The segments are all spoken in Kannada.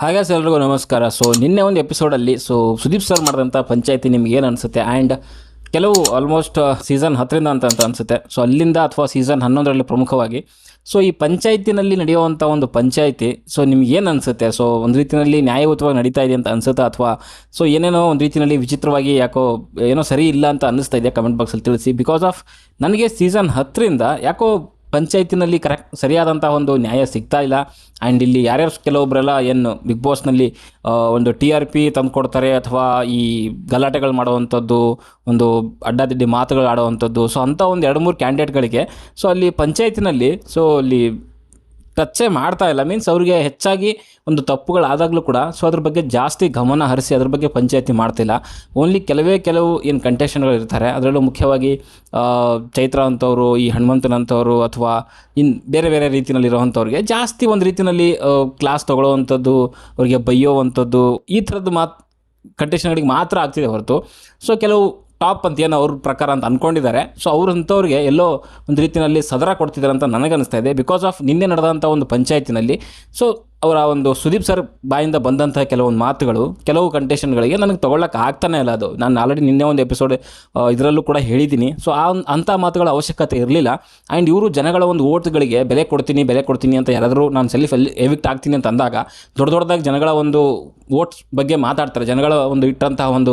ಹಾಗೆ ಸರ್ ಎಲ್ರಿಗೂ ನಮಸ್ಕಾರ. ಸೊ ನಿನ್ನೆ ಒಂದು ಎಪಿಸೋಡಲ್ಲಿ ಸೊ ಸುದೀಪ್ ಸರ್ ಮಾಡಿದಂಥ ಪಂಚಾಯತಿ ನಿಮ್ಗೆ ಏನು ಅನಿಸುತ್ತೆ? ಆ್ಯಂಡ್ ಕೆಲವು ಆಲ್ಮೋಸ್ಟ್ ಸೀಸನ್ ಹತ್ತರಿಂದ ಅಂತ ಅಂತ ಅನಿಸುತ್ತೆ. ಸೊ ಅಲ್ಲಿಂದ ಅಥವಾ ಸೀಸನ್ ಹನ್ನೊಂದರಲ್ಲಿ ಪ್ರಮುಖವಾಗಿ. ಸೊ ಈ ಪಂಚಾಯತಿನಲ್ಲಿ ನಡೆಯುವಂಥ ಒಂದು ಪಂಚಾಯಿತಿ ಸೊ ನಿಮ್ಗೆ ಏನು ಅನಿಸುತ್ತೆ? ಸೊ ಒಂದು ರೀತಿಯಲ್ಲಿ ನ್ಯಾಯಯುತವಾಗಿ ನಡೀತಾ ಇದೆ ಅಂತ ಅನಿಸುತ್ತಾ ಅಥವಾ ಸೊ ಏನೇನೋ ಒಂದು ರೀತಿಯಲ್ಲಿ ವಿಚಿತ್ರವಾಗಿ ಯಾಕೋ, ಏನೋ ಸರಿ ಇಲ್ಲ ಅಂತ ಅನ್ನಿಸ್ತಾ ಇದೆ ಕಮೆಂಟ್ ಬಾಕ್ಸಲ್ಲಿ ತಿಳಿಸಿ. ಬಿಕಾಸ್ ಆಫ್ ನನಗೆ ಸೀಸನ್ ಹತ್ತರಿಂದ ಯಾಕೋ ಪಂಚಾಯತಿನಲ್ಲಿ ಕರೆಕ್ಟ್ ಸರಿಯಾದಂಥ ಒಂದು ನ್ಯಾಯ ಸಿಗ್ತಾ ಇಲ್ಲ. ಆ್ಯಂಡ್ ಇಲ್ಲಿ ಯಾರ್ಯಾರು ಕೆಲವೊಬ್ಬರೆಲ್ಲ ಏನು ಬಿಗ್ ಬಾಸ್ನಲ್ಲಿ ಒಂದು ಟಿ ಆರ್ ಪಿ ತಂದು ಕೊಡ್ತಾರೆ ಅಥವಾ ಈ ಗಲಾಟೆಗಳು ಮಾಡುವಂಥದ್ದು, ಒಂದು ಅಡ್ಡಾದಿಡ್ಡಿ ಮಾತುಗಳು ಆಡುವಂಥದ್ದು ಸೊ ಅಂಥ ಒಂದು ಎರಡು ಮೂರು ಕ್ಯಾಂಡಿಡೇಟ್ಗಳಿಗೆ ಸೊ ಅಲ್ಲಿ ಪಂಚಾಯತಿನಲ್ಲಿ ಸೊ ಅಲ್ಲಿ ಟಚ್ಚೇ ಮಾಡ್ತಾ ಇಲ್ಲ. ಮೀನ್ಸ್ ಅವರಿಗೆ ಹೆಚ್ಚಾಗಿ ಒಂದು ತಪ್ಪುಗಳಾದಾಗಲೂ ಕೂಡ ಸೊ ಅದ್ರ ಬಗ್ಗೆ ಜಾಸ್ತಿ ಗಮನ ಹರಿಸಿ ಅದ್ರ ಬಗ್ಗೆ ಪಂಚಾಯತಿ ಮಾಡ್ತಿಲ್ಲ. ಓನ್ಲಿ ಕೆಲವೇ ಕೆಲವು ಏನು ಕಂಟೆಷನ್ಗಳು ಇರ್ತಾರೆ. ಅದರಲ್ಲೂ ಮುಖ್ಯವಾಗಿ ಚೈತ್ರ ಅಂತವರು, ಈ ಹನುಮಂತನಂಥವರು ಅಥವಾ ಇನ್ನು ಬೇರೆ ಬೇರೆ ರೀತಿಯಲ್ಲಿ ಇರೋವಂಥವ್ರಿಗೆ ಜಾಸ್ತಿ ಒಂದು ರೀತಿಯಲ್ಲಿ ಕ್ಲಾಸ್ ತೊಗೊಳ್ಳೋವಂಥದ್ದು, ಅವರಿಗೆ ಬೈಯೋವಂಥದ್ದು ಈ ಥರದ್ದು ಮಾತು ಕಂಡೀಷನ್ಗಳಿಗೆ ಮಾತ್ರ ಆಗ್ತಿದೆ ಹೊರತು. ಸೊ ಕೆಲವು ಟಾಪ್ ಅಂತ ಏನೋ ಅವ್ರ ಪ್ರಕಾರ ಅಂತ ಅಂದ್ಕೊಂಡಿದ್ದಾರೆ ಸೊ ಅವ್ರಂಥವ್ರಿಗೆ ಎಲ್ಲೋ ಒಂದು ರೀತಿಯಲ್ಲಿ ಸದರ ಕೊಡ್ತಿದ್ದಾರೆ ಅಂತ ನನಗನ್ನಿಸ್ತಾ ಇದೆ. ಬಿಕಾಸ್ ಆಫ್ ನಿನ್ನೆ ನಡೆದಂಥ ಒಂದು ಪಂಚಾಯತಿನಲ್ಲಿ. ಸೊ ಅವರ ಒಂದು ಸುದೀಪ್ ಸರ್ ಬಾಯಿಂದ ಬಂದಂಥ ಕೆಲವೊಂದು ಮಾತುಗಳು, ಕೆಲವು ಕಂಟೇಷನ್ಗಳಿಗೆ ನನಗೆ ತೊಗೊಳಕ್ಕೆ ಆಗ್ತಾನೆ ಇಲ್ಲ ಅದು. ನಾನು ಆಲ್ರೆಡಿ ನಿನ್ನೆ ಒಂದು ಎಪಿಸೋಡ್ ಇದರಲ್ಲೂ ಕೂಡ ಹೇಳಿದ್ದೀನಿ. ಸೊ ಆ ಅಂಥ ಮಾತುಗಳ ಅವಶ್ಯಕತೆ ಇರಲಿಲ್ಲ. ಆ್ಯಂಡ್ ಇವರು ಜನಗಳ ಒಂದು ಓಟ್ಗಳಿಗೆ ಬೆಲೆ ಕೊಡ್ತೀನಿ ಬೆಲೆ ಕೊಡ್ತೀನಿ ಅಂತ ಯಾರಾದರೂ ನಾನು ಸೆಲ್ಫ್ ಎಲ್ಲಿ ಎವಿಕ್ಟ್ ಆಗ್ತೀನಿ ಅಂತ ಅಂದಾಗ, ದೊಡ್ಡ ದೊಡ್ಡದಾಗಿ ಜನಗಳ ಒಂದು ಓಟ್ಸ್ ಬಗ್ಗೆ ಮಾತಾಡ್ತಾರೆ. ಜನಗಳ ಒಂದು ಇಟ್ಟಂತಹ ಒಂದು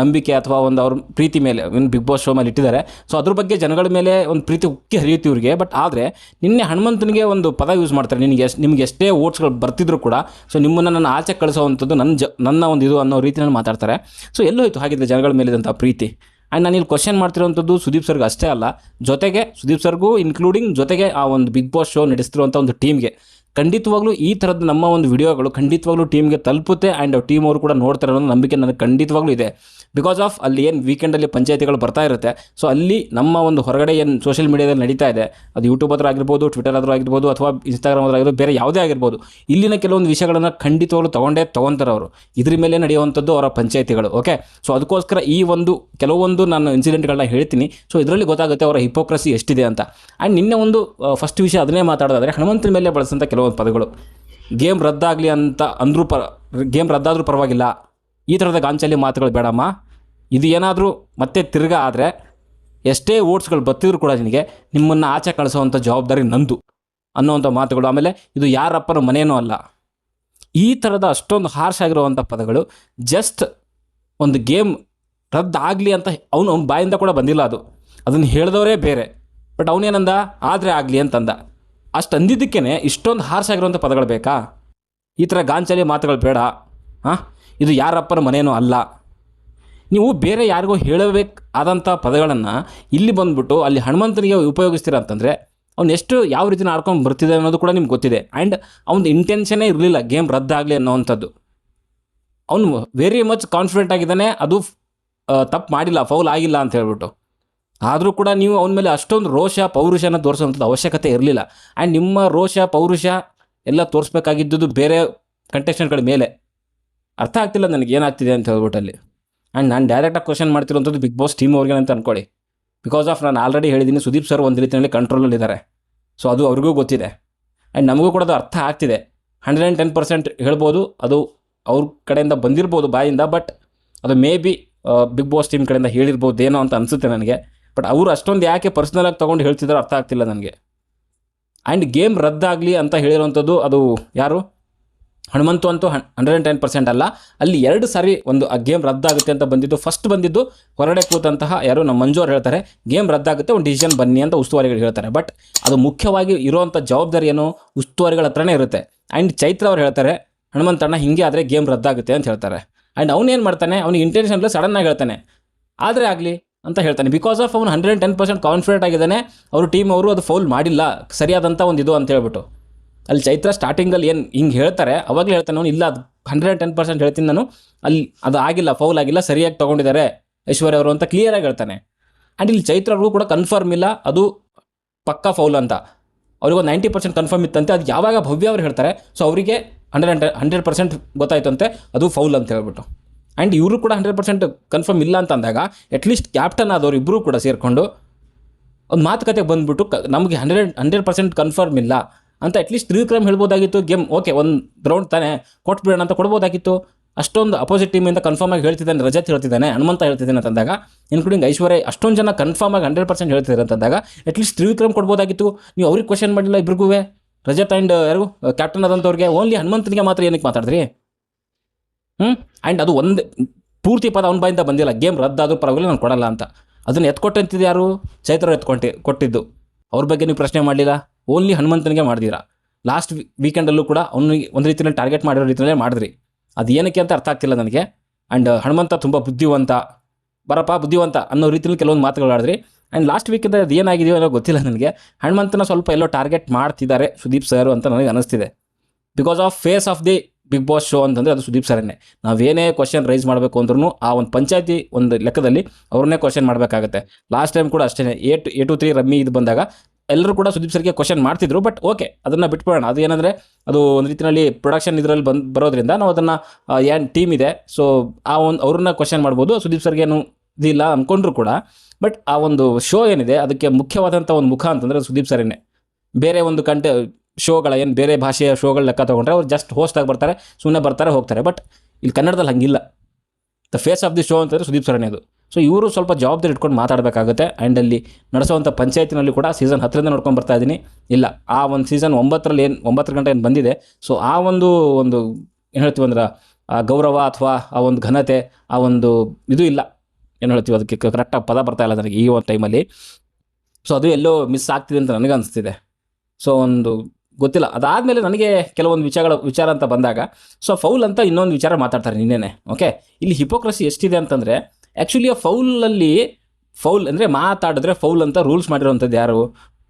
ನಂಬಿಕೆ ಅಥವಾ ಒಂದು ಅವ್ರ ಪ್ರೀತಿ ಮೇಲೆ ಬಿಗ್ ಬಾಸ್ ಶೋ ಮೇಲೆ ಇಟ್ಟಿದ್ದಾರೆ ಸೊ ಅದ್ರ ಬಗ್ಗೆ ಜನಗಳ ಮೇಲೆ ಒಂದು ಪ್ರೀತಿ ಉಕ್ಕಿ ಹರಿಯುತ್ತೆ ಇವ್ರಿಗೆ. ಬಟ್ ಆದರೆ, ನಿನ್ನೆ ಹನುಮಂತನಿಗೆ ಒಂದು ಪದ ಯೂಸ್ ಮಾಡ್ತಾರೆ. ನಿನಗೆ ಎಷ್ಟು, ನಿಮ್ಗೆ ಎಷ್ಟೇ ಬರ್ತಿದ್ರು ಕೂಡ ಸೊ ನಿಮ್ಮನ್ನು ನನ್ನ ಆಚೆ ಕಳಿಸೋವಂಥದ್ದು ನನ್ನ ಜ, ನನ್ನ ಒಂದು ಇದು ಅನ್ನೋ ರೀತಿಯಲ್ಲಿ ಮಾತಾಡ್ತಾರೆ. ಸೊ ಎಲ್ಲೋಯ್ತು ಹಾಗಿದ್ರೆ ಜನಗಳ ಮೇಲಿದಂಥ ಪ್ರೀತಿ. ಆ್ಯಂಡ್ ನಾನು ಇಲ್ಲಿ ಕ್ವಶನ್ ಮಾಡ್ತಿರೋವಂಥದ್ದು ಸುದೀಪ್ ಸರ್ಗೆ ಅಷ್ಟೇ ಅಲ್ಲ, ಜೊತೆಗೆ ಸುದೀಪ್ ಸರ್ಗೂ ಇನ್ಕ್ಲೂಡಿಂಗ್ ಜೊತೆಗೆ ಆ ಒಂದು ಬಿಗ್ ಬಾಸ್ ಶೋ ನಡೆಸ್ತಿರುವಂಥ ಒಂದು ಟೀಮ್ಗೆ ಖಂಡಿತವಾಗ್ಲೂ ಈ ಥರದ ನಮ್ಮ ಒಂದು ವಿಡಿಯೋಗಳು ಖಂಡಿತವಾಗ್ಲೂ ಟೀಮ್ಗೆ ತಲುಪುತ್ತೆ ಆ್ಯಂಡ್ ಟೀಮ್ ಅವರು ಕೂಡ ನೋಡ್ತಾರೆ ಅನ್ನೋ ನಂಬಿಕೆ ನನಗೆ ಖಂಡಿತವಾಗ್ಲೂ ಇದೆ. ಬಿಕಾಸ್ ಆಫ್ ಅಲ್ಲಿ ಏನು ವೀಕೆಂಡಲ್ಲಿ ಪಂಚಾಯತಿಗಳು ಬರ್ತಾ ಇರುತ್ತೆ ಸೊ ಅಲ್ಲಿ ನಮ್ಮ ಒಂದು ಹೊರಗಡೆ ಏನು ಸೋಷಿಯಲ್ ಮೀಡಿಯಾದಲ್ಲಿ ನಡೀತಾ ಇದೆ, ಅದು ಯೂಟ್ಯೂಬ್ ಹತ್ರ ಆಗಿರ್ಬೋದು ಟ್ವಿಟರ್ ಹತ್ರ ಆಗಿರ್ಬೋದು, ಅಥವಾ ಇನ್ಸ್ಟಾಗ್ರಾಮ್ ಹತ್ರ ಆಗಿರ್ಬೋದು, ಬೇರೆ ಯಾವುದೇ ಆಗಿರ್ಬೋದು, ಇಲ್ಲಿನ ಕೆಲವೊಂದು ವಿಷಯಗಳನ್ನು ಖಂಡಿತವಾಗ್ಲೂ ತೊಗೊಂಡೇ ತೊಗೊತಾರೆ ಅವರು. ಇದ್ರ ಮೇಲೆ ನಡೆಯುವಂಥದ್ದು ಅವರ ಪಂಚಾಯತಿಗಳು ಓಕೆ ಸೊ ಅದಕ್ಕೋಸ್ಕರ ಈ ಒಂದು ಕೆಲವೊಂದು ನಾನು ಇನ್ಸಿಡೆಂಟ್ಗಳನ್ನ ಹೇಳ್ತೀನಿ. ಸೊ ಇದರಲ್ಲಿ ಗೊತ್ತಾಗುತ್ತೆ ಅವರ ಹಿಪೋಕ್ರಸಿ ಎಷ್ಟಿದೆ ಅಂತ. ಆ್ಯಂಡ್ ನಿನ್ನೆ ಒಂದು ಫಸ್ಟ್ ವಿಷಯ ಅದನ್ನೇ ಮಾತಾಡೋದಾದರೆ, ಹನುಮಂತನ ಮೇಲೆ ಬಳಸಂಥ ಕೆಲವೊಂದು ಪದಗಳು. ಗೇಮ್ ರದ್ದಾಗಲಿ ಅಂತ ಅಂದರೂ ಪರ, ಗೇಮ್ ರದ್ದಾದರೂ ಪರವಾಗಿಲ್ಲ. ಈ ಥರದ ಗಾಂಚಲಿ ಮಾತುಗಳು ಬೇಡಮ್ಮ. ಇದು ಏನಾದರೂ ಮತ್ತೆ ತಿರ್ಗಾ ಆದರೆ ಎಷ್ಟೇ ಓಟ್ಸ್ಗಳು ಬರ್ತಿದ್ರು ಕೂಡ ನಿನಗೆ ನಿಮ್ಮನ್ನು ಆಚೆ ಕಳಿಸೋವಂಥ ಜವಾಬ್ದಾರಿ ನಂದು ಅನ್ನೋವಂಥ ಮಾತುಗಳು. ಆಮೇಲೆ ಇದು ಯಾರಪ್ಪನ ಮನೆಯೂ ಅಲ್ಲ. ಈ ಥರದ ಅಷ್ಟೊಂದು ಹಾರ್ಶ್ ಆಗಿರುವಂಥ ಪದಗಳು ಜಸ್ಟ್ ಒಂದು ಗೇಮ್ ರದ್ದಾಗಲಿ ಅಂತ ಅವನು ಅವ್ನ ಬಾಯಿಂದ ಕೂಡ ಬಂದಿಲ್ಲ ಅದು. ಅದನ್ನು ಹೇಳಿದವರೇ ಬೇರೆ. ಬಟ್ ಅವನೇನಂದ? ಆದರೆ ಆಗಲಿ ಅಂತಂದ. ಅಷ್ಟು ಅಂದಿದ್ದಕ್ಕೇ ಇಷ್ಟೊಂದು ಹಾರ್ಸ್ ಆಗಿರುವಂಥ ಪದಗಳು ಬೇಕಾ? ಈ ಥರ ಗಾಂಚಲಿ ಮಾತುಗಳು ಬೇಡ. ಹಾಂ ಇದು ಯಾರಪ್ಪನ ಮನೆಯೂ ಅಲ್ಲ. ನೀವು ಬೇರೆ ಯಾರಿಗೂ ಹೇಳಬೇಕು ಆದಂಥ ಪದಗಳನ್ನು ಇಲ್ಲಿ ಬಂದುಬಿಟ್ಟು ಅಲ್ಲಿ ಹನುಮಂತನಿಗೆ ಉಪಯೋಗಿಸ್ತೀರ ಅಂತಂದರೆ ಅವ್ನು ಎಷ್ಟು ಯಾವ ರೀತಿ ಆಡ್ಕೊಂಡು ಬರ್ತಿದೆ ಅನ್ನೋದು ಕೂಡ ನಿಮ್ಗೆ ಗೊತ್ತಿದೆ. ಆ್ಯಂಡ್ ಅವ್ನ ಇಂಟೆನ್ಷನೇ ಇರಲಿಲ್ಲ. ಗೇಮ್ ರದ್ದಾಗಲಿ ಅನ್ನೋವಂಥದ್ದು. ಅವನು ವೆರಿ ಮಚ್ ಕಾನ್ಫಿಡೆಂಟ್ ಆಗಿದ್ದಾನೆ. ಅದು ತಪ್ಪು ಮಾಡಿಲ್ಲ ಫೌಲ್ ಆಗಿಲ್ಲ ಅಂತ ಹೇಳ್ಬಿಟ್ಟು. ಆದರೂ ಕೂಡ ನೀವು ಅವನ ಮೇಲೆ ಅಷ್ಟೊಂದು ರೋಷ ಪೌರುಷನ ತೋರಿಸುವಂಥದ್ದು ಅವಶ್ಯಕತೆ ಇರಲಿಲ್ಲ. ಆ್ಯಂಡ್ ನಿಮ್ಮ ರೋಷ, ಪೌರುಷ ಎಲ್ಲ ತೋರಿಸ್ಬೇಕಾಗಿದ್ದುದು ಬೇರೆ ಕಂಟೆಸ್ಟೆಂಟ್ಗಳ ಮೇಲೆ. ಅರ್ಥ ಆಗ್ತಿಲ್ಲ ನನಗೆ ಏನಾಗ್ತಿದೆ ಅಂತ ಹೇಳ್ಬಿಟ್ಟು ಅಲ್ಲಿ. ಆ್ಯಂಡ್ ನಾನು ಡೈರೆಕ್ಟಾಗಿ ಕ್ವಶನ್ ಮಾಡ್ತಿರೋಂಥದ್ದು ಬಿಗ್ ಬಾಸ್ ಟೀಮ್ ಅವ್ರಿಗೆ ಅಂತ ಅಂದ್ಕೊಳ್ಳಿ ಬಿಕಾಸ್ ಆಫ್ ನಾನು ಆಲ್ರೆಡಿ ಹೇಳಿದ್ದೀನಿ ಸುದೀಪ್ ಸರ್ ಒಂದು ರೀತಿಯಲ್ಲಿ ಕಂಟ್ರೋಲಲ್ಲಿದ್ದಾರೆ ಸೊ ಅದು ಅವ್ರಿಗೂ ಗೊತ್ತಿದೆ. ಆ್ಯಂಡ್ ನಮಗೂ ಕೂಡ ಅದು ಅರ್ಥ ಆಗ್ತಿದೆ. ಹಂಡ್ರೆಡ್ ಆ್ಯಂಡ್ ಟೆನ್ ಪರ್ಸೆಂಟ್ ಹೇಳ್ಬೋದು, ಅದು ಅವ್ರ ಕಡೆಯಿಂದ ಬಂದಿರ್ಬೋದು ಬಾಯಿಂದ ಬಟ್ ಅದು maybe Bigg Boss team ಕಡೆಯಿಂದ ಹೇಳಿರ್ಬೋದೇನೋ ಅಂತ ಅನಿಸುತ್ತೆ ನನಗೆ. ಬಟ್ ಅವರು ಅಷ್ಟೊಂದು ಯಾಕೆ ಪರ್ಸ್ನಲಾಗಿ ತೊಗೊಂಡು ಹೇಳ್ತಿದ್ರು ಅರ್ಥ ಆಗ್ತಿಲ್ಲ ನನಗೆ. ಆ್ಯಂಡ್ ಗೇಮ್ ರದ್ದಾಗಲಿ ಅಂತ ಹೇಳಿರುವಂಥದ್ದು ಅದು ಯಾರು? ಹನುಮಂತು ಅಂತೂ ಹಂಡ್ರೆಡ್ ಆ್ಯಂಡ್ ಟೆನ್ ಪರ್ಸೆಂಟ್ ಅಲ್ಲ. ಅಲ್ಲಿ ಎರಡು ಸಾರಿ ಒಂದು, ಆ ಗೇಮ್ ರದ್ದಾಗುತ್ತೆ ಅಂತ ಬಂದಿದ್ದು. ಫಸ್ಟ್ ಬಂದಿದ್ದು ಹೊರಡೆ ಕೂತಂತಹ ಯಾರು? ನಮ್ಮ ಮಂಜು ಹೇಳ್ತಾರೆ ಗೇಮ್ ರದ್ದಾಗುತ್ತೆ, ಒಂದು ಡಿಸಿಷನ್ ಬನ್ನಿ ಅಂತ ಉಸ್ತುವಾರಿಗಳು ಹೇಳ್ತಾರೆ. ಬಟ್ ಅದು ಮುಖ್ಯವಾಗಿ ಇರುವಂಥ ಜವಾಬ್ದಾರಿ ಏನು? ಉಸ್ತುವಾರಿಗಳ ಹತ್ರನೇ ಇರುತ್ತೆ. ಆ್ಯಂಡ್ ಚೈತ್ರ ಅವ್ರು ಹೇಳ್ತಾರೆ, ಹನುಮಂತಣ್ಣ, ಹಿಂಗೆ ಆದರೆ ಗೇಮ್ ರದ್ದಾಗುತ್ತೆ ಅಂತ ಹೇಳ್ತಾರೆ. ಆ್ಯಂಡ್ ಅವನೇನು ಮಾಡ್ತಾನೆ? ಅವ್ನಿಗೆ ಇಂಟೆನ್ಷನ್ಲೆ ಸಡನ್ನಾಗಿ ಹೇಳ್ತಾನೆ. ಆದರೆ ಆಗಲಿ ಅಂತ ಹೇಳ್ತಾನೆ. ಬಿಕಾಸ್ ಆಫ್ ಅವನು ಹಂಡ್ರೆಡ್ ಟೆನ್ ಪರ್ಸೆಂಟ್ ಕಾನ್ಫಿಡೆಂಟ್ ಆಗಿದ್ದಾನೆ, ಅವರು ಟೀಮ್ ಅವರು ಅದು ಫೌಲ್ ಮಾಡಿಲ್ಲ. ಸರಿಯಾದಂಥ ಒಂದು ಇದು ಅಂತ ಹೇಳ್ಬಿಟ್ಟು. ಅಲ್ಲಿ ಚೈತ್ರ ಸ್ಟಾರ್ಟಿಂಗಲ್ಲಿ ಏನು ಹಿಂಗೆ ಹೇಳ್ತಾರೆ, ಅವಾಗಲೇ ಹೇಳ್ತಾನೆ ಅವನು, ಇಲ್ಲ, ಅದು ಹಂಡ್ರೆಡ್ ಟೆನ್ ಪರ್ಸೆಂಟ್ ಹೇಳ್ತೀನಿ ನಾನು. ಅಲ್ಲಿ ಅದು ಆಗಿಲ್ಲ ಫೌಲ್ ಆಗಿಲ್ಲ, ಸರಿಯಾಗಿ ತೊಗೊಂಡಿದ್ದಾರೆ ಐಶ್ವರ್ಯ ಅವರು ಅಂತ ಕ್ಲಿಯರಾಗಿ ಹೇಳ್ತಾನೆ. ಆ್ಯಂಡ್ ಇಲ್ಲಿ ಚೈತ್ರ ಅವ್ರಿಗೂ ಕೂಡ ಕನ್ಫರ್ಮ್ ಇಲ್ಲ, ಅದು ಪಕ್ಕಾ ಫೌಲ್ ಅಂತ. ಅವ್ರಿಗೆ ಒಂದು ನೈಂಟಿ ಪರ್ಸೆಂಟ್ ಕನ್ಫರ್ಮ್ ಇತ್ತಂತೆ, ಅದು ಯಾವಾಗ ಭವ್ಯ ಅವ್ರು ಹೇಳ್ತಾರೆ. ಸೊ ಅವರಿಗೆ ಹಂಡ್ರೆಡ್ ಹಂಡ್ರೆಡ್ ಹಂಡ್ರೆಡ್ ಪರ್ಸೆಂಟ್ ಗೊತ್ತಾಯ್ತಂತೆ, ಅದು ಫೌಲ್ ಅಂತ ಹೇಳ್ಬಿಟ್ಟು. ಆ್ಯಂಡ್ ಇವರು ಕೂಡ ಹಂಡ್ರೆಡ್ ಪರ್ಸೆಂಟ್ ಕನ್ಫರ್ಮ್ ಇಲ್ಲ ಅಂತ ಅಂದಾಗ ಅಟ್ಲೀಸ್ಟ್ ಕ್ಯಾಪ್ಟನ್ ಆದವ್ರು ಇಬ್ಬರೂ ಕೂಡ ಸೇರಿಕೊಂಡು ಒಂದು ಮಾತುಕತೆ ಬಂದುಬಿಟ್ಟು ನಮಗೆ ಹಂಡ್ರೆಡ್ ಹಂಡ್ರೆಡ್ ಪರ್ಸೆಂಟ್ ಕನ್ಫರ್ಮ್ ಇಲ್ಲ ಅಂತ ಅಟ್ಲೀಸ್ಟ್ ತ್ರಿವಿಕ್ರಮ್ ಹೇಳ್ಬೋದಾಗಿತ್ತು, ಗೇಮ್ ಓಕೆ ಒಂದು ಗ್ರೌಂಡ್ ತಾನೇ ಕೊಟ್ಬಿಡೋಣ ಅಂತ ಕೊಡ್ಬೋದಾಗಿತ್ತು. ಅಷ್ಟೊಂದು ಅಪೋಸಿಟ್ ಟೀಮಿಂದ ಕನ್ಫರ್ಮ್ ಆಗಿ ಹೇಳ್ತಿದ್ದಾನೆ, ರಜತ್ ಹೇಳ್ತಿದ್ದಾನೆ, ಹನುಮಂತ ಹೇಳ್ತಿದ್ದಾನೆ ಅಂತಂದಾಗ ಇನ್ಕ್ಲೂಡಿಂಗ್ ಐಶ್ವರ್ಯ, ಅಷ್ಟೊಂದು ಜನ ಕನ್ಫರ್ಮ್ ಆಗಿ ಹಂಡ್ರೆಡ್ ಪರ್ಸೆಂಟ್ ಹೇಳ್ತಿದ್ದಾರೆ ಅಂತಂದಾಗ ಅಟ್ಲೀಸ್ಟ್ ತ್ರಿವಿಕ್ರಮ್ ಕೊಡ್ಬೋದಾಗಿತ್ತು. ನೀವು ಅವ್ರಿಗೆ ಕ್ವಶನ್ ಮಾಡಿಲ್ಲ ಇಬ್ರಿಗೂ ರಜತ್ ಆ್ಯಂಡ್ ಯಾರು? ಕ್ಯಾಪ್ಟನ್ ಆದಂಥವ್ರಿಗೆ ಓನ್ಲಿ ಹನುಮಂತನಿಗೆ ಮಾತ್ರ ಏನಕ್ಕೆ ಮಾತಾಡಿದ್ರಿ? ಹ್ಞೂ ಆ್ಯಂಡ್ ಅದು ಒಂದು, ಪೂರ್ತಿ ಪದ ಅವನ ಬಾಯಿಂದ ಬಂದಿಲ್ಲ. ಗೇಮ್ ರದ್ದಾದರೂ ಪರವಾಗಿಲ್ಲ, ನಾನು ಕೊಡಲ್ಲ ಅಂತ. ಅದನ್ನು ಎತ್ಕೊಟ್ಟಂತಿದ್ದು ಯಾರು? ಚೈತ್ರ ಎತ್ಕೊಂಡೆ, ಕೊಟ್ಟಿದ್ದು. ಅವ್ರ ಬಗ್ಗೆ ನೀವು ಪ್ರಶ್ನೆ ಮಾಡಲಿಲ್ಲ? ಓನ್ಲಿ ಹನುಮಂತನಿಗೆ ಮಾಡಿದಿರಾ? ಲಾಸ್ಟ್ ವೀಕೆಂಡಲ್ಲೂ ಕೂಡ ಅವನಿಗೆ ಒಂದು ರೀತಿಯಲ್ಲಿ ಟಾರ್ಗೆಟ್ ಮಾಡಿರೋ ರೀತಿಯಲ್ಲೇ ಮಾಡಿದ್ರಿ. ಅದು ಏನಕ್ಕೆ ಅಂತ ಅರ್ಥ ಆಗ್ತಿಲ್ಲ ನನಗೆ. ಆ್ಯಂಡ್ ಹನುಮಂತ ತುಂಬ ಬುದ್ಧಿವಂತ. ಬರಪ್ಪ, ಬುದ್ಧಿವಂತ ಅನ್ನೋ ರೀತಿಯಲ್ಲಿ ಕೆಲವೊಂದು ಮಾತುಗಳು ಆಡಿದ್ರಿ. ಆ್ಯಂಡ್ ಲಾಸ್ಟ್ ವೀಕಿಂದ ಅದು ಏನಾಗಿದೆಯೋ ಅನ್ನೋ ಗೊತ್ತಿಲ್ಲ ನನಗೆ. ಹನುಮಂತನ ಸ್ವಲ್ಪ ಎಲ್ಲೋ ಟಾರ್ಗೆಟ್ ಮಾಡ್ತಿದ್ದಾರೆ ಸುದೀಪ್ ಸರ್ ಅಂತ ನನಗೆ ಅನಿಸ್ತಿದೆ. Because of face of the Bigg Boss show ಅಂತಂದರೆ ಅದು ಸುದೀಪ್ ಸರನ್ನೇ ನಾವೇನೇ ಕ್ವಶನ್ ರೈಸ್ ಮಾಡಬೇಕು ಅಂದ್ರೂ ಆ ಒಂದು ಪಂಚಾಯತಿ ಒಂದು ಲೆಕ್ಕದಲ್ಲಿ ಅವ್ರನ್ನೇ ಕ್ವಶನ್ ಮಾಡಬೇಕಾಗತ್ತೆ. ಲಾಸ್ಟ್ ಟೈಮ್ ಕೂಡ ಅಷ್ಟೇ ಏ ಟು ತ್ರೀ ರಮ್ಮಿ ಇದು ಬಂದಾಗ ಎಲ್ಲರೂ ಕೂಡ ಸುದೀಪ್ ಸರ್ಗೆ ಕ್ವಶನ್ ಮಾಡ್ತಿದ್ರು ಬಟ್ ಓಕೆ ಅದನ್ನು ಬಿಟ್ಬಿಡೋಣ. ಅದು ಏನಂದರೆ ಅದು ಒಂದು ರೀತಿಯಲ್ಲಿ ಪ್ರೊಡಕ್ಷನ್ ಇದರಲ್ಲಿ ಬಂದು, ಬರೋದ್ರಿಂದ ನಾವು ಅದನ್ನು ಏನು ಟೀಮ್ ಇದೆ ಸೊ ಆ ಒಂದು ಅವ್ರನ್ನ ಕ್ವಶನ್ ಮಾಡ್ಬೋದು. ಸುದೀಪ್ ಸರ್ಗೆ ಏನು ಇದಿಲ್ಲ ಅಂದ್ಕೊಂಡ್ರು ಕೂಡ ಬಟ್ ಆ ಒಂದು ಶೋ ಏನಿದೆ, ಅದಕ್ಕೆ ಮುಖ್ಯವಾದಂಥ ಒಂದು ಮುಖ ಅಂತಂದರೆ ಸುದೀಪ್ ಸರೇನೆ ಬೇರೆ ಒಂದು ಕಂಟೆ ಶೋಗಳ ಏನು ಬೇರೆ ಭಾಷೆಯ ಶೋಗಳ ಲೆಕ್ಕ ತೊಗೊಂಡ್ರೆ ಅವ್ರು ಜಸ್ಟ್ ಹೋಸ್ಟ್ ಆಗಿ ಬರ್ತಾರೆ ಸುಮ್ಮನೆ ಬರ್ತಾರೆ, ಹೋಗ್ತಾರೆ. ಬಟ್ ಇಲ್ಲಿ ಕನ್ನಡದಲ್ಲಿ ಹಂಗಿಲ್ಲ. The face of the show ಅಂತಂದರೆ ಸುದೀಪ್ ಸರಣಿ ಅದು ಸೊ ಇವರು ಸ್ವಲ್ಪ ಜವಾಬ್ದಾರಿ ಇಟ್ಕೊಂಡು ಮಾತಾಡಬೇಕಾಗುತ್ತೆ. ಆ್ಯಂಡ್ ಅಲ್ಲಿ ನಡೆಸುವಂಥ ಪಂಚಾಯತಿನಲ್ಲಿ ಕೂಡ ಸೀಸನ್ ಹತ್ತರಿಂದ ನೋಡ್ಕೊಂಡು ಬರ್ತಾ ಇದ್ದೀನಿ ಇಲ್ಲ, ಆ ಒಂದು ಸೀಸನ್ ಒಂಬತ್ತರಲ್ಲಿ ಏನು ಒಂಬತ್ತರ ಗಂಟೆ ಏನು ಬಂದಿದೆ. ಸೊ ಆ ಒಂದು ಒಂದು ಏನು ಹೇಳ್ತೀವಿ ಅಂದ್ರೆ, ಆ ಗೌರವ ಅಥವಾ ಆ ಒಂದು ಘನತೆ, ಆ ಒಂದು ಇದು ಇಲ್ಲ. ಏನು ಹೇಳ್ತೀವಿ ಅದಕ್ಕೆ ಕರೆಕ್ಟಾಗಿ ಪದ ಬರ್ತಾ ಇಲ್ಲ ನನಗೆ ಈ ಒಂದು ಟೈಮಲ್ಲಿ ಸೊ ಅದು ಎಲ್ಲೋ ಮಿಸ್ ಆಗ್ತಿದೆ ಅಂತ ನನಗೆ ಅನಿಸ್ತಿದೆ ಸೊ ಒಂದು ಗೊತ್ತಿಲ್ಲ. ಅದಾದಮೇಲೆ ನನಗೆ ಕೆಲವೊಂದು ವಿಚಾರಗಳ, ವಿಚಾರ ಅಂತ ಬಂದಾಗ ಸೊ ಫೌಲ್ ಅಂತ ಇನ್ನೊಂದು ವಿಚಾರ ಮಾತಾಡ್ತಾರೆ ನಿನ್ನೆನೆ ಓಕೆ ಇಲ್ಲಿ ಹಿಪೋಕ್ರಸಿ ಎಷ್ಟಿದೆ ಅಂತಂದರೆ ಆ್ಯಕ್ಚುಲಿ ಆ ಫೌಲಲ್ಲಿ ಫೌಲ್ ಅಂದರೆ ಮಾತಾಡಿದ್ರೆ ಫೌಲ್ ಅಂತ ರೂಲ್ಸ್ ಮಾಡಿರೋವಂಥದ್ದು ಯಾರು?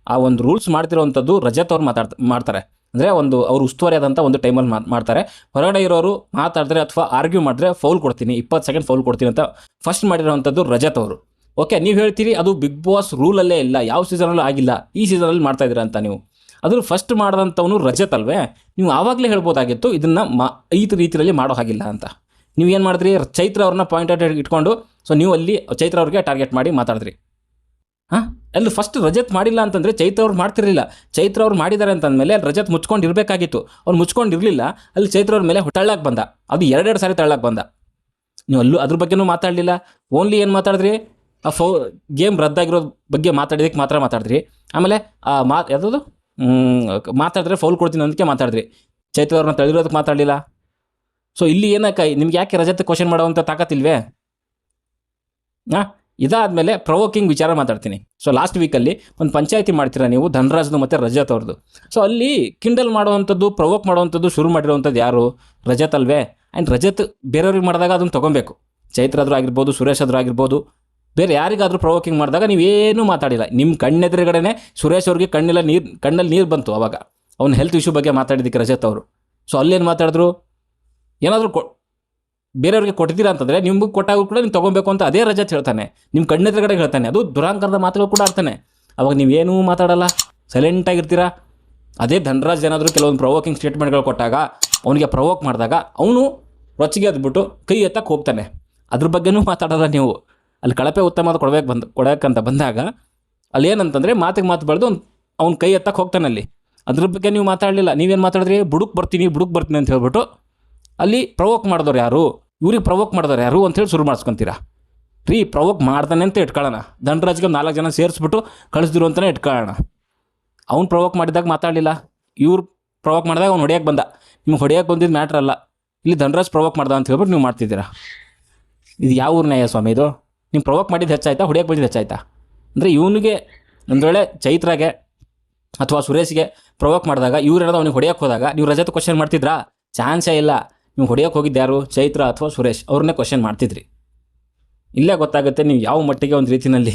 ಆ ಒಂದು ರೂಲ್ಸ್ ಮಾಡ್ತಿರೋವಂಥದ್ದು ರಜತ್ ಅವ್ರು ಮಾತಾಡ್ತಾ, ಮಾಡ್ತಾರೆ. ಅಂದರೆ ಒಂದು ಅವ್ರು ಉಸ್ತುವಾರಿ ಆದಂಥ ಒಂದು ಟೈಮಲ್ಲಿ ಮಾತು ಮಾಡ್ತಾರೆ. ಹೊರಗಡೆ ಇರೋರು ಮಾತಾಡಿದ್ರೆ ಅಥವಾ ಆರ್ಗ್ಯೂ ಮಾಡಿದ್ರೆ ಫೌಲ್ ಕೊಡ್ತೀನಿ, ಇಪ್ಪತ್ತು ಸೆಕೆಂಡ್ ಫೌಲ್ ಕೊಡ್ತೀನಿ ಅಂತ ಫಸ್ಟ್ ಮಾಡಿರೋವಂಥದ್ದು ರಜತ್ ಅವರು. ಓಕೆ ನೀವು ಹೇಳ್ತೀರಿ ಅದು ಬಿಗ್ ಬಾಸ್ ರೂಲಲ್ಲೇ ಇಲ್ಲ, ಯಾವ ಸೀಸನಲ್ಲೂ ಆಗಿಲ್ಲ, ಈ ಸೀಸನಲ್ಲಿ ಮಾಡ್ತಾ ಇದ್ದೀರಾ ಅಂತ ನೀವು. ಅದ್ರ ಫಸ್ಟ್ ಮಾಡಿದಂಥವನು ರಜತ್ ಅಲ್ವೇ ನೀವು ಆವಾಗಲೇ ಹೇಳ್ಬೋದಾಗಿತ್ತು, ಇದನ್ನು ಮಾ ಐದು ರೀತಿಯಲ್ಲಿ ಮಾಡೋ ಹಾಗಿಲ್ಲ ಅಂತ. ನೀವು ಏನು ಮಾಡಿದ್ರಿ ಚೈತ್ರ ಅವ್ರನ್ನ ಪಾಯಿಂಟ್ ಔಟ್ ಇಟ್ಕೊಂಡು ಸೊ ನೀವು ಅಲ್ಲಿ ಚೈತ್ರ ಅವ್ರಿಗೆ ಟಾರ್ಗೆಟ್ ಮಾಡಿ ಮಾತಾಡಿದ್ರಿ. ಹಾಂ? ಅಲ್ಲಿ ಫಸ್ಟ್ ರಜತ್ ಮಾಡಿಲ್ಲ ಅಂತಂದರೆ ಚೈತ್ರ ಅವ್ರು ಮಾಡ್ತಿರಲಿಲ್ಲ. ಚೈತ್ರ ಅವ್ರು ಮಾಡಿದ್ದಾರೆ ಅಂತಂದಮೇಲೆ ಅಲ್ಲಿ ರಜತ್ ಮುಚ್ಕೊಂಡು ಇರಬೇಕಾಗಿತ್ತು. ಅವ್ರು ಮುಚ್ಕೊಂಡು ಇರಲಿಲ್ಲ, ಅಲ್ಲಿ ಚೈತ್ರ ಅವ್ರ ಮೇಲೆ ತಳ್ಳಕ್ಕೆ ಬಂದ. ಅದು ಎರಡೆರಡು ಸಾರಿ ತಳ್ಳಕ್ಕೆ ಬಂದ. ನೀವು ಅಲ್ಲೂ ಅದ್ರ ಬಗ್ಗೆನೂ ಮಾತಾಡಲಿಲ್ಲ. ಓನ್ಲಿ ಏನು ಮಾತಾಡಿದ್ರಿ? ಆ ಫೋ, ಗೇಮ್ ರದ್ದಾಗಿರೋ ಬಗ್ಗೆ ಮಾತಾಡಿದಕ್ಕೆ ಮಾತ್ರ ಮಾತಾಡಿದ್ರಿ. ಆಮೇಲೆ ಆ ಮಾ ಯಾವುದು ಮಾತಾಡಿದ್ರೆ ಫೌಲ್ ಕೊಡ್ತೀನಿ ಅದಕ್ಕೆ ಮಾತಾಡಿದ್ರಿ. ಚೈತ್ರ ಅವ್ರನ್ನ ತಳ್ಳಿರೋದಕ್ಕೆ ಮಾತಾಡಲಿಲ್ಲ. ಸೊ ಇಲ್ಲಿ ಏನಕ್ಕ, ನಿಮ್ಗೆ ಯಾಕೆ ರಜತ್ ಕ್ವಶನ್ ಮಾಡೋವಂಥ ತಾಕತ್ತಿಲ್ವೇ ಹಾಂ, ಇದಾದಮೇಲೆ ಪ್ರವೋಕಿಂಗ್ ವಿಚಾರ ಮಾತಾಡ್ತೀನಿ. ಸೊ ಲಾಸ್ಟ್ ವೀಕಲ್ಲಿ ಒಂದು ಪಂಚಾಯತಿ ಮಾಡ್ತೀರಾ ನೀವು? ಧನರಾಜ್ದು ಮತ್ತು ರಜತ್ ಅವ್ರದ್ದು ಸೊ ಅಲ್ಲಿ ಕಿಂಡಲ್ ಮಾಡುವಂಥದ್ದು ಪ್ರವೋಕ್ ಮಾಡುವಂಥದ್ದು ಶುರು ಮಾಡಿರುವಂಥದ್ದು ಯಾರು? ರಜತ್ ಅಲ್ವೇ? ಆ್ಯಂಡ್ ರಜತ್ ಬೇರೆಯವ್ರಿಗೆ ಮಾಡಿದಾಗ ಅದನ್ನು ತೊಗೊಬೇಕು. ಚೈತ್ರಾದ್ರೂ ಆಗಿರ್ಬೋದು, ಸುರೇಶ್ ಆದ್ರೂ ಆಗಿರ್ಬೋದು ಬೇರೆ ಯಾರಿಗಾದರೂ ಪ್ರೊವೋಕಿಂಗ್ ಮಾಡಿದಾಗ ನೀವೇನೂ ಮಾತಾಡಿಲ್ಲ. ನಿಮ್ಮ ಕಣ್ಣೆದುರುಗಡೆ ಸುರೇಶ್ ಅವ್ರಿಗೆ ಕಣ್ಣಿಲ್ಲ ನೀರು ಕಣ್ಣಲ್ಲಿ ನೀರು ಬಂತು ಅವಾಗ. ಅವ್ನ ಹೆಲ್ತ್ ಇಶ್ಯೂ ಬಗ್ಗೆ ಮಾತಾಡಿದ್ದಕ್ಕೆ ರಜತ್ ಅವರು. ಸೊ ಅಲ್ಲೇನು ಮಾತಾಡಿದ್ರು? ಏನಾದರೂ ಕೊ ಬೇರೆಯವ್ರಿಗೆ ಕೊಟ್ಟಿದ್ದೀರಾ ಅಂತಂದರೆ ನಿಮ್ಗೆ ಕೊಟ್ಟಾಗ ಕೂಡ ನೀವು ತೊಗೊಬೇಕು ಅಂತ ಅದೇ ರಜತ್ ಹೇಳ್ತಾನೆ. ನಿಮ್ಮ ಕಣ್ಣೆದುರುಗಡೆ ಹೇಳ್ತಾನೆ. ಅದು ದುರಾಂಕರದ ಮಾತುಗಳು ಕೂಡ ಆಡ್ತಾನೆ ಅವಾಗ ನೀವೇನೂ ಮಾತಾಡಲ್ಲ. ಸೈಲೆಂಟಾಗಿರ್ತೀರಾ ಅದೇ ಧನರಾಜ್ ಏನಾದರೂ ಕೆಲವೊಂದು ಪ್ರವೋಕಿಂಗ್ ಸ್ಟೇಟ್ಮೆಂಟ್ಗಳು ಕೊಟ್ಟಾಗ, ಅವನಿಗೆ ಪ್ರವೋಕ್ ಮಾಡಿದಾಗ ಅವನು ರೊಚ್ಚಿಗೆ ಅದ್ಬಿಟ್ಟು ಕೈ ಎತ್ತಕ್ಕೆ ಹೋಗ್ತಾನೆ. ಅದ್ರ ಬಗ್ಗೆನೂ ಮಾತಾಡಲ್ಲ ನೀವು. ಅಲ್ಲಿ ಕಳಪೆ ಉತ್ತಮವಾದ ಕೊಡಬೇಕು ಬಂದು ಕೊಡೋಕ್ಕಂತ ಬಂದಾಗ ಅಲ್ಲಿ ಏನಂತಂದರೆ ಮಾತಿಗೆ ಮಾತು ಬೆಳೆದು ಅವ್ನು ಕೈ ಎತ್ತಕ್ಕೆ ಹೋಗ್ತಾನೆ ಅಲ್ಲಿ. ಅದ್ರ ಬಗ್ಗೆ ನೀವು ಮಾತಾಡಲಿಲ್ಲ. ನೀವೇನು ಮಾತಾಡಿದ್ರಿ? ಬುಡುಕ್ ಬರ್ತೀನಿ ಬುಡುಕ್ ಬರ್ತೀನಿ ಅಂತ ಹೇಳ್ಬಿಟ್ಟು ಅಲ್ಲಿ ಪ್ರವೋಕ್ ಮಾಡಿದವ್ರು ಯಾರು? ಇವ್ರಿಗೆ ಪ್ರವೋಕ್ ಮಾಡಿದವ್ರು ಯಾರು ಅಂತೇಳಿ ಶುರು ಮಾಡಿಸ್ಕೊತೀರಾ? ರೀ, ಪ್ರವೋಕ್ ಮಾಡ್ತಾನೆ ಅಂತ ಇಟ್ಕೊಳ್ಳೋಣ. ಒಂದು ನಾಲ್ಕು ಜನ ಸೇರಿಸ್ಬಿಟ್ಟು ಕಳಿಸಿದ್ರು ಅಂತಲೇ ಇಟ್ಕೊಳ್ಳೋಣ. ಅವ್ನು ಪ್ರವೋಕ್ ಮಾಡಿದಾಗ ಮಾತಾಡಲಿಲ್ಲ. ಇವ್ರು ಪ್ರವೋಕ್ ಮಾಡಿದಾಗ ಅವ್ನು ಹೊಡೆಯಕ್ಕೆ ಬಂದ. ನಿಮ್ಗೆ ಹೊಡೆಯಕ್ಕೆ ಬಂದಿದ್ದು ಮ್ಯಾಟ್ರ್ ಅಲ್ಲ. ಇಲ್ಲಿ ಧನರಾಜ್ ಪ್ರವೋಕ್ ಮಾಡ್ದ ಅಂತ ಹೇಳ್ಬಿಟ್ಟು ನೀವು ಮಾಡ್ತಿದ್ದೀರಾ? ಇದು ಯಾವ ನ್ಯಾಯ ಸ್ವಾಮಿ ಇದು? ನೀವು ಪ್ರವೋಕ್ ಮಾಡಿದ್ದು ಹೆಚ್ಚಾಯ್ತಾ ಹೊಡೆಯಕ್ಕೆ ಬಂದಿದ್ದು ಹೆಚ್ಚಾಯ್ತಾ? ಅಂದರೆ ಇವನಿಗೆ ಒಂದು ವೇಳೆ ಚೈತ್ರಾಗೆ ಅಥವಾ ಸುರೇಶ್ಗೆ ಪ್ರವೋಕ್ ಮಾಡಿದಾಗ ಇವ್ರೇನೋ ಅವ್ನಿಗೆ ಹೊಡೆಯೋಕೆ ಹೋದಾಗ ನೀವು ರಜತ ಕ್ವಶನ್ ಮಾಡ್ತಿದ್ರಾ? ಚಾನ್ಸೇ ಇಲ್ಲ. ನೀವು ಹೊಡೆಯಕ್ಕೆ ಹೋಗಿದ್ದು ಯಾರು? ಚೈತ್ರ ಅಥವಾ ಸುರೇಶ್? ಅವ್ರನ್ನೇ ಕ್ವಶನ್ ಮಾಡ್ತಿದ್ರಿ. ಇಲ್ಲೇ ಗೊತ್ತಾಗುತ್ತೆ ನೀವು ಯಾವ ಮಟ್ಟಿಗೆ ಒಂದು ರೀತಿಯಲ್ಲಿ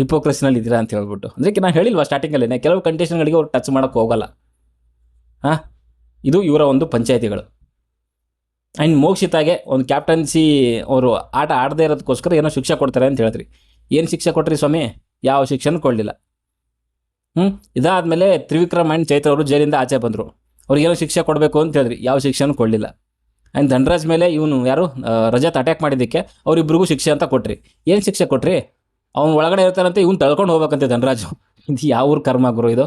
ಹಿಪೋಕ್ರಸಿನಲ್ಲಿ ಇದ್ದೀರಾ ಅಂತ ಹೇಳ್ಬಿಟ್ಟು. ಅಂದರೆ ನಾನು ಹೇಳಿಲ್ವಾ ಸ್ಟಾರ್ಟಿಂಗಲ್ಲೇ ಕೆಲವು ಕಂಡೀಷನ್ಗಳಿಗೆ ಅವ್ರು ಟಚ್ ಮಾಡೋಕ್ಕೆ ಹೋಗಲ್ಲ. ಹಾಂ? ಇದು ಇವರ ಒಂದು ಪಂಚಾಯತಿಗಳು. ಆ್ಯಂಡ್ ಮೋಕ್ಷಿತಾಗೆ ಒಂದು ಕ್ಯಾಪ್ಟನ್ಸಿ ಅವರು ಆಟ ಆಡದೇ ಇರೋದಕ್ಕೋಸ್ಕರ ಏನೋ ಶಿಕ್ಷೆ ಕೊಡ್ತಾರೆ ಅಂತ ಹೇಳಿದ್ರಿ ಏನು ಶಿಕ್ಷೆ ಕೊಟ್ರಿ ಸ್ವಾಮಿ? ಯಾವ ಶಿಕ್ಷೆನೂ ಕೊಡಲಿಲ್ಲ. ಹ್ಞೂ ಇದಾದಮೇಲೆ ತ್ರಿವಿಕ್ರಮ್ ಆ್ಯಂಡ್ ಚೈತ್ರ ಅವರು ಜೈಲಿಂದ ಆಚೆ ಬಂದರು. ಅವ್ರಿಗೇನೋ ಶಿಕ್ಷೆ ಕೊಡಬೇಕು ಅಂತ ಹೇಳಿದ್ರಿ. ಯಾವ ಶಿಕ್ಷೆನೂ ಕೊಡಲಿಲ್ಲ. ಆ್ಯಂಡ್ ಧನರಾಜ್ ಮೇಲೆ ಇವನು ಯಾರು? ರಜತ್ ಅಟ್ಯಾಕ್ ಮಾಡಿದ್ದಕ್ಕೆ ಅವರಿಬ್ಬರಿಗೂ ಶಿಕ್ಷೆ ಅಂತ ಕೊಟ್ರಿ. ಏನು ಶಿಕ್ಷೆ ಕೊಟ್ರಿ? ಅವ್ನು ಒಳಗಡೆ ಇರ್ತಾರಂತೆ ಇವ್ನು ತಳ್ಕೊಂಡು ಹೋಗ್ಬೇಕಂತೆ ಧನರಾಜು. ಇದು ಯಾವ ಊರು ಕರ್ಮ ಗುರು ಇದು?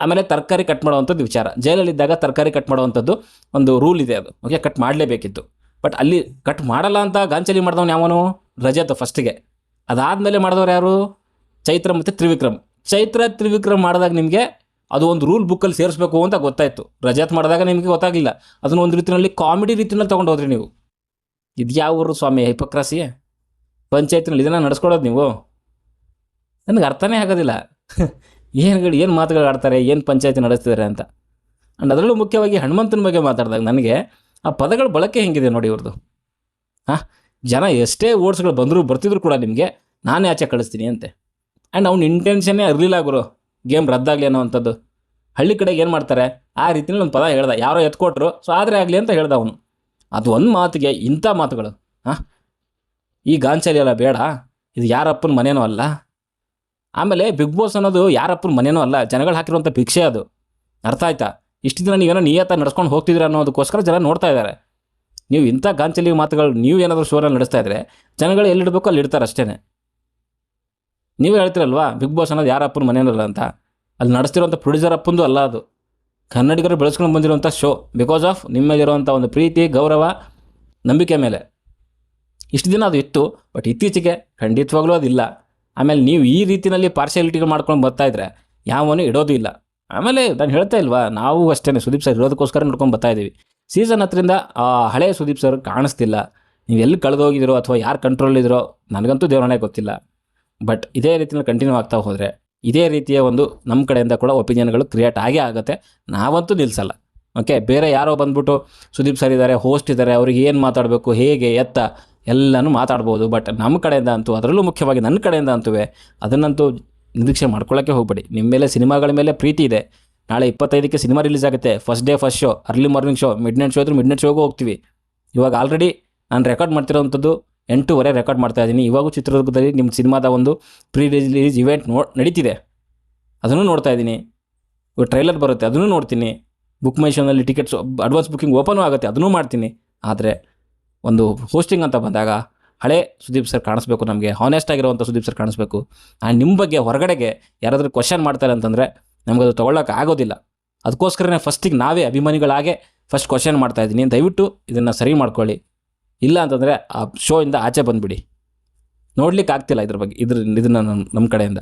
ಆಮೇಲೆ ತರಕಾರಿ ಕಟ್ ಮಾಡುವಂಥದ್ದು ವಿಚಾರ. ಜೈಲಲ್ಲಿದ್ದಾಗ ತರಕಾರಿ ಕಟ್ ಮಾಡುವಂಥದ್ದು ಒಂದು ರೂಲ್ ಇದೆ ಅದು. ಓಕೆ ಕಟ್ ಮಾಡಲೇಬೇಕಿತ್ತು. ಬಟ್ ಅಲ್ಲಿ ಕಟ್ ಮಾಡಲ್ಲ ಅಂತ ಗಾಂಚಲಿ ಮಾಡಿದವನು ಯಾವನು? ರಜತ್ ಫಸ್ಟಿಗೆ ಅದಾದಮೇಲೆ ಮಾಡಿದವ್ರು ಯಾರು? ಚೈತ್ರ ಮತ್ತು ತ್ರಿವಿಕ್ರಮ್. ಚೈತ್ರ, ತ್ರಿವಿಕ್ರಮ್ ಮಾಡಿದಾಗ ನಿಮಗೆ ಅದು ಒಂದು ರೂಲ್ ಬುಕ್ಕಲ್ಲಿ ಸೇರಿಸ್ಬೇಕು ಅಂತ ಗೊತ್ತಾಯಿತು. ರಜತ್ ಮಾಡಿದಾಗ ನಿಮಗೆ ಗೊತ್ತಾಗಲಿಲ್ಲ. ಅದನ್ನು ಒಂದು ರೀತಿಯಲ್ಲಿ ಕಾಮಿಡಿ ರೀತಿಯಲ್ಲಿ ತೊಗೊಂಡು ಹೋದ್ರಿ ನೀವು. ಇದು ಯಾವ ಊರು ಸ್ವಾಮಿ? ಹೈಪೋಕ್ರಸಿ ಪಂಚಾಯತ್ನಲ್ಲಿ ಇದನ್ನು ನಡೆಸ್ಕೊಡೋದು ನೀವು? ನನಗೆ ಅರ್ಥನೇ ಆಗೋದಿಲ್ಲ. ಏನುಗಳು ಏನು ಮಾತುಗಳು ಆಡ್ತಾರೆ, ಏನು ಪಂಚಾಯತಿ ನಡೆಸ್ತಿದ್ದಾರೆ ಅಂತ. ಆ್ಯಂಡ್ ಅದರಲ್ಲೂ ಮುಖ್ಯವಾಗಿ ಹನುಮಂತನ ಬಗ್ಗೆ ಮಾತಾಡಿದಾಗ ನನಗೆ ಆ ಪದಗಳ ಬಳಕೆ ಹೆಂಗಿದೆ ನೋಡಿ ಇವ್ರದ್ದು ಹಾಂ, ಜನ ಎಷ್ಟೇ ಓಟ್ಸ್ಗಳು ಬಂದರೂ ಬರ್ತಿದ್ರು ಕೂಡ ನಿಮಗೆ ನಾನೇ ಆಚೆ ಕಳಿಸ್ತೀನಿ ಅಂತೆ. ಆ್ಯಂಡ್ ಅವ್ನ ಇಂಟೆನ್ಷನ್ನೇ ಇರಲಿಲ್ಲ ಗುರು ಗೇಮ್ ರದ್ದಾಗಲಿ ಅನ್ನೋವಂಥದ್ದು. ಹಳ್ಳಿ ಕಡೆಗೆ ಏನು ಮಾಡ್ತಾರೆ, ಆ ರೀತಿಯಲ್ಲಿ ಒಂದು ಪದ ಹೇಳ್ದ. ಯಾರೋ ಎತ್ಕೊಟ್ರು ಸೊ ಆದರೆ ಆಗಲಿ ಅಂತ ಹೇಳ್ದ ಅವನು. ಅದು ಒಂದು ಮಾತಿಗೆ ಇಂಥ ಮಾತುಗಳು, ಹಾಂ. ಈ ಗಾಂಚಲಿ ಎಲ್ಲ ಬೇಡ, ಇದು ಯಾರಪ್ಪನ ಮನೇನೂ ಅಲ್ಲ. ಆಮೇಲೆ ಬಿಗ್ ಬಾಸ್ ಅನ್ನೋದು ಯಾರಪ್ಪನ ಮನೆಯೂ ಅಲ್ಲ, ಜನಗಳು ಹಾಕಿರುವಂಥ ಭಿಕ್ಷೆ ಅದು. ಅರ್ಥ ಆಯ್ತಾ? ಇಷ್ಟು ದಿನ ನೀವೇನೋ ನಿಯತ ನಡ್ಸ್ಕೊಂಡು ಹೋಗ್ತಿದ್ದೀರ ಅನ್ನೋದಕ್ಕೋಸ್ಕರ ಜನ ನೋಡ್ತಾ ಇದ್ದಾರೆ ನೀವು ಇಂಥ ಗಾಂಚಲಿ ಮಾತುಗಳು ನೀವು ಏನಾದರೂ ಶೋನಲ್ಲಿ ನಡೆಸ್ತಾ ಇದ್ರೆ ಜನಗಳು ಎಲ್ಲಿಡಬೇಕು ಅಲ್ಲಿ ಇಡ್ತಾರೆ ಅಷ್ಟೇ ನೀವೇ ಹೇಳ್ತಿರಲ್ವಾ, ಬಿಗ್ ಬಾಸ್ ಅನ್ನೋದು ಯಾರಪ್ಪನ ಅಲ್ಲ ಅಂತ? ಅಲ್ಲಿ ನಡೆಸ್ತಿರುವಂಥ ಪ್ರೊಡ್ಯೂಸರ್ ಅಪ್ಪಂದು ಅಲ್ಲ ಅದು. ಕನ್ನಡಿಗರು ಬೆಳೆಸ್ಕೊಂಡು ಬಂದಿರುವಂಥ ಶೋ ಬಿಕಾಸ್ ಆಫ್ ನಿಮ್ಮಲ್ಲಿರುವಂಥ ಒಂದು ಪ್ರೀತಿ, ಗೌರವ, ನಂಬಿಕೆ ಮೇಲೆ. ಇಷ್ಟು ದಿನ ಅದು ಇತ್ತು ಬಟ್ ಇತ್ತೀಚೆಗೆ ಖಂಡಿತವಾಗ್ಲೂ ಅದಿಲ್ಲ. ಆಮೇಲೆ ನೀವು ಈ ರೀತಿಯಲ್ಲಿ ಪಾರ್ಶಿಯಾಲಿಟಿಗಳು ಮಾಡ್ಕೊಂಡು ಬರ್ತಾ ಇದ್ರೆ ಯಾವನು ಇಡೋದು ಇಲ್ಲ. ಆಮೇಲೆ ನಾನು ಹೇಳ್ತಾ ಇಲ್ವಾ, ನಾವು ಅಷ್ಟೇ ಸುದೀಪ್ ಸರ್ ಇರೋದಕ್ಕೋಸ್ಕರ ನೋಡ್ಕೊಂಡು ಬರ್ತಾ ಇದ್ದೀವಿ ಸೀಸನ್ ಹತ್ತರಿಂದ ಹಳೆಯ ಸುದೀಪ್ ಸರ್ ಕಾಣಿಸ್ತಿಲ್ಲ. ನೀವು ಎಲ್ಲಿ ಕಳೆದೋಗಿದ್ದೀರೋ ಅಥವಾ ಯಾರು ಕಂಟ್ರೋಲ್ ಇದ್ರೋ ನನಗಂತೂ ದೇವರಣೆ ಗೊತ್ತಿಲ್ಲ. ಬಟ್ ಇದೇ ರೀತಿಯಲ್ಲಿ ಕಂಟಿನ್ಯೂ ಆಗ್ತಾ ಹೋದರೆ, ಇದೇ ರೀತಿಯ ಒಂದು ನಮ್ಮ ಕಡೆಯಿಂದ ಕೂಡ ಒಪಿನಿಯನ್ಗಳು ಕ್ರಿಯೇಟ್ ಆಗೇ ಆಗುತ್ತೆ. ನಾವಂತೂ ನಿಲ್ಲಿಸಲ್ಲ ಓಕೆ ಬೇರೆ ಯಾರೋ ಬಂದ್ಬಿಟ್ಟು ಸುದೀಪ್ ಸರ್ ಇದ್ದಾರೆ ಹೋಸ್ಟ್ ಇದ್ದಾರೆ, ಅವ್ರಿಗೆ ಏನು ಮಾತಾಡಬೇಕು, ಹೇಗೆ, ಎತ್ತ ಎಲ್ಲನೂ ಮಾತಾಡ್ಬೋದು ಬಟ್ ನಮ್ಮ ಕಡೆಯಿಂದ ಅಂತೂ ಅದರಲ್ಲೂ ಮುಖ್ಯವಾಗಿ ನನ್ನ ಕಡೆಯಿಂದ ಅಂತೂ ಅದನ್ನಂತೂ ನಿರೀಕ್ಷೆ ಮಾಡ್ಕೊಳ್ಳೋಕ್ಕೆ ಹೋಗಬೇಡಿ. ನಿಮ್ಮ ಮೇಲೆ, ಸಿನಿಮಾಗಳ ಮೇಲೆ ಪ್ರೀತಿ ಇದೆ. ನಾಳೆ ಇಪ್ಪತ್ತೈದಕ್ಕೆ ಸಿನಿಮಾ ರಿಲೀಸ್ ಆಗುತ್ತೆ. First day first show early morning show midnight show ಇದ್ರೆ ಮಿಡ್ ನೈಟ್ ಶೋಗೂ ಹೋಗ್ತೀವಿ. ಇವಾಗ ಆಲ್ರೆಡಿ ನಾನು ರೆಕಾರ್ಡ್ ಮಾಡ್ತಿರೋವಂಥದ್ದು ಎಂಟೂವರೆ ರೆಕಾರ್ಡ್ ಮಾಡ್ತಾ ಇದ್ದೀನಿ. ಇವಾಗೂ ಚಿತ್ರದುರ್ಗದಲ್ಲಿ ನಿಮ್ಮ ಸಿನಿಮಾದ ಒಂದು ಪ್ರೀ ರಿಲೀಸ್ ಇವೆಂಟ್ ನೋ, ನಡೀತಿದೆ. ಅದನ್ನು ನೋಡ್ತಾ ಇದ್ದೀನಿ. ಟ್ರೈಲರ್ ಬರುತ್ತೆ, ಅದನ್ನು ನೋಡ್ತೀನಿ. ಬುಕ್ ಮೈ ಶೋನಲ್ಲಿ ಟಿಕೆಟ್ಸ್ ಅಡ್ವಾನ್ಸ್ ಬುಕ್ಕಿಂಗ್ ಓಪನೂ ಆಗುತ್ತೆ, ಅದನ್ನೂ ಮಾಡ್ತೀನಿ. ಆದರೆ ಒಂದು ಹೋಸ್ಟಿಂಗ್ ಅಂತ ಬಂದಾಗ ಹಳೆ ಸುದೀಪ್ ಸರ್ ಕಾಣಿಸ್ಬೇಕು ನಮಗೆ. ಹಾನೆಸ್ಟ್ ಆಗಿರುವಂಥ ಸುದೀಪ್ ಸರ್ ಕಾಣಿಸ್ಬೇಕು. ಆ್ಯಂಡ್ ನಿಮ್ಮ ಬಗ್ಗೆ ಹೊರಗಡೆಗೆ ಯಾರಾದರೂ ಕ್ವಶನ್ ಮಾಡ್ತಾರೆ ಅಂತಂದರೆ ನಮಗದು ತೊಗೊಳಕ್ಕೆ ಆಗೋದಿಲ್ಲ. ಅದಕ್ಕೋಸ್ಕರನೇ ಫಸ್ಟಿಗೆ ನಾವೇ ಅಭಿಮಾನಿಗಳಾಗೆ ಫಸ್ಟ್ ಕ್ವಶನ್ ಮಾಡ್ತಾ ಇದ್ದೀನಿ. ದಯವಿಟ್ಟು ಇದನ್ನು ಸರಿ ಮಾಡ್ಕೊಳ್ಳಿ. ಇಲ್ಲ ಅಂತಂದರೆ ಆ ಶೋಯಿಂದ ಆಚೆ ಬಂದುಬಿಡಿ. ನೋಡ್ಲಿಕ್ಕೆ ಆಗ್ತಿಲ್ಲ ಇದ್ರ ಬಗ್ಗೆ, ಇದ್ರ, ಇದನ್ನು ನಮ್ಮ ನಮ್ಮ ಕಡೆಯಿಂದ.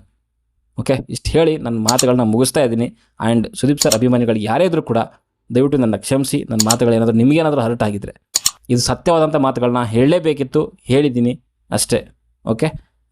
ಓಕೆ ಇಷ್ಟು ಹೇಳಿ ನನ್ನ ಮಾತುಗಳನ್ನ ಮುಗಿಸ್ತಾ ಇದ್ದೀನಿ. ಆ್ಯಂಡ್ ಸುದೀಪ್ ಸರ್ ಅಭಿಮಾನಿಗಳು ಯಾರೇ ಇದ್ರೂ ಕೂಡ ದಯವಿಟ್ಟು ನನ್ನ ಕ್ಷಮಿಸಿ. ನನ್ನ ಮಾತುಗಳೇನಾದರೂ ನಿಮಗೇನಾದರೂ ಹರ್ಟ್ ಆಗಿದ್ರೆ ಇದು ಸತ್ಯವಾದಂಥ ಮಾತುಗಳನ್ನ ಹೇಳಲೇಬೇಕಿತ್ತು ಹೇಳಿದ್ದೀನಿ ಅಷ್ಟೇ. ಓಕೆ